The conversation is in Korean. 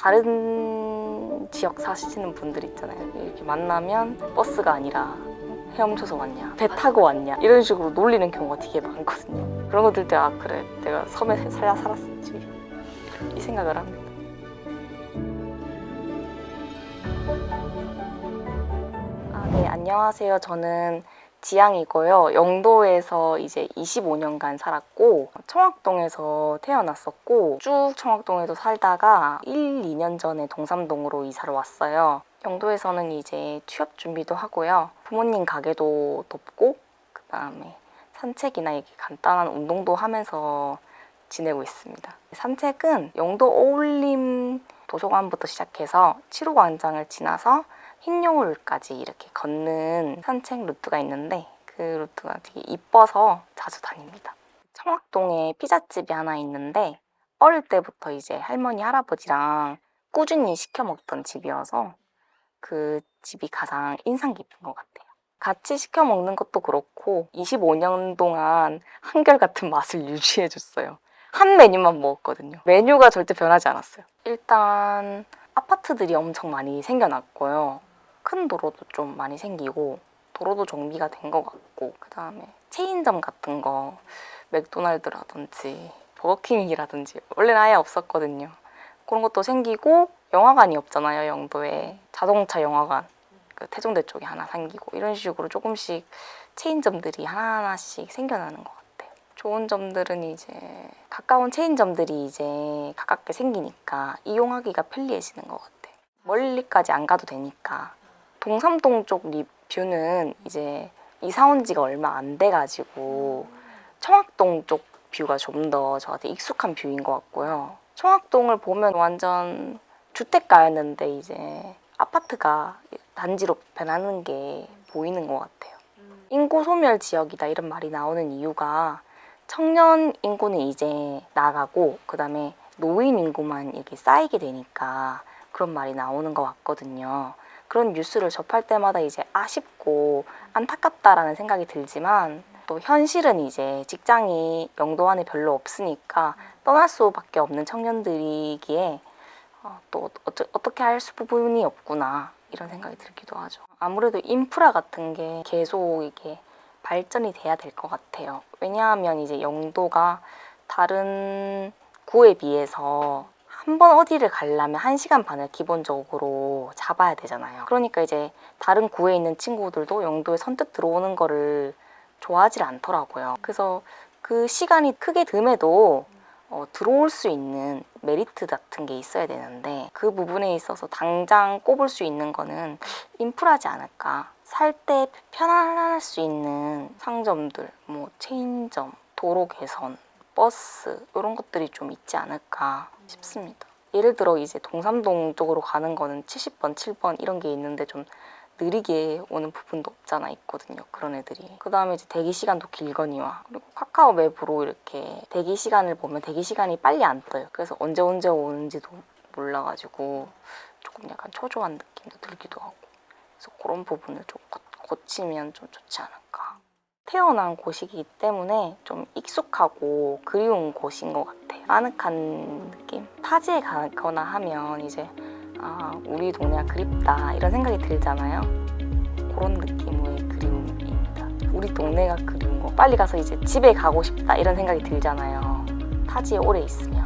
다른 지역 사시는 분들 있잖아요. 이렇게 만나면 버스가 아니라 헤엄쳐서 왔냐, 배 타고 왔냐 이런 식으로 놀리는 경우가 되게 많거든요. 그런 거들때 아 그래 내가 섬에 살아 살았었지 이 생각을 합니다. 아, 네 안녕하세요. 저는 지향이고요. 영도에서 이제 25년간 살았고 청학동에서 태어났었고 쭉 청학동에서 살다가 1, 2년 전에 동삼동으로 이사를 왔어요. 영도에서는 이제 취업 준비도 하고요. 부모님 가게도 돕고 그다음에 산책이나 이렇게 간단한 운동도 하면서 지내고 있습니다. 산책은 영도 어울림 도서관부터 시작해서 7호 광장을 지나서 흰용울까지 이렇게 걷는 산책 루트가 있는데 그 루트가 되게 이뻐서 자주 다닙니다. 청학동에 피자집이 하나 있는데 어릴 때부터 이제 할머니 할아버지랑 꾸준히 시켜 먹던 집이어서 그 집이 가장 인상 깊은 것 같아요. 같이 시켜 먹는 것도 그렇고 25년 동안 한결같은 맛을 유지해 줬어요. 한 메뉴만 먹었거든요. 메뉴가 절대 변하지 않았어요. 일단 아파트들이 엄청 많이 생겨났고요. 큰 도로도 좀 많이 생기고 도로도 정비가 된 것 같고 그 다음에 체인점 같은 거 맥도날드라든지 버거킹이라든지 원래는 아예 없었거든요. 그런 것도 생기고 영화관이 없잖아요 영도에 자동차 영화관 그 태종대 쪽에 하나 생기고 이런 식으로 조금씩 체인점들이 하나하나씩 생겨나는 것 같아요. 좋은 점들은 이제 가까운 체인점들이 이제 가깝게 생기니까 이용하기가 편리해지는 것 같아요. 멀리까지 안 가도 되니까 동삼동 쪽 리뷰는 이제 이사 온 지가 얼마 안 돼가지고 청학동 쪽 뷰가 좀 더 저한테 익숙한 뷰인 것 같고요. 청학동을 보면 완전 주택가였는데 이제 아파트가 단지로 변하는 게 보이는 것 같아요. 인구 소멸 지역이다 이런 말이 나오는 이유가 청년 인구는 이제 나가고 그다음에 노인 인구만 이렇게 쌓이게 되니까 그런 말이 나오는 것 같거든요. 그런 뉴스를 접할 때마다 이제 아쉽고 안타깝다라는 생각이 들지만 또 현실은 이제 직장이 영도 안에 별로 없으니까 떠날 수밖에 없는 청년들이기에 어, 또 어쩌, 어떻게 할수 부분이 없구나 이런 생각이 들기도 하죠. 아무래도 인프라 같은 게 계속 이게 발전이 돼야 될 것 같아요. 왜냐하면 이제 영도가 다른 구에 비해서 한 번 어디를 가려면 한시간 반을 기본적으로 잡아야 되잖아요. 그러니까 이제 다른 구에 있는 친구들도 영도에 선뜻 들어오는 거를 좋아하질 않더라고요. 그래서 그 시간이 크게 듦에도 어, 들어올 수 있는 메리트 같은 게 있어야 되는데 그 부분에 있어서 당장 꼽을 수 있는 거는 인프라지 않을까. 살 때 편안할 수 있는 상점들, 뭐 체인점, 도로 개선, 버스 이런 것들이 좀 있지 않을까 싶습니다. 예를 들어 이제 동삼동 쪽으로 가는 거는 70번, 7번 이런 게 있는데 좀 느리게 오는 부분도 없잖아 있거든요. 그런 애들이. 그 다음에 이제 대기 시간도 길거니와 그리고 카카오 맵으로 이렇게 대기 시간을 보면 대기 시간이 빨리 안 떠요. 그래서 언제 언제 오는지도 몰라가지고 조금 약간 초조한 느낌도 들기도 하고. 그래서 그런 부분을 좀 고- 고치면 좀 좋지 않을까. 태어난 곳이기 때문에 좀 익숙하고 그리운 곳인 것 같아요. 아늑한 느낌? 타지에 가거나 하면 이제 아, 우리 동네가 그립다 이런 생각이 들잖아요. 그런 느낌의 그리움입니다. 우리 동네가 그리운 거. 빨리 가서 이제 집에 가고 싶다 이런 생각이 들잖아요. 타지에 오래 있으면.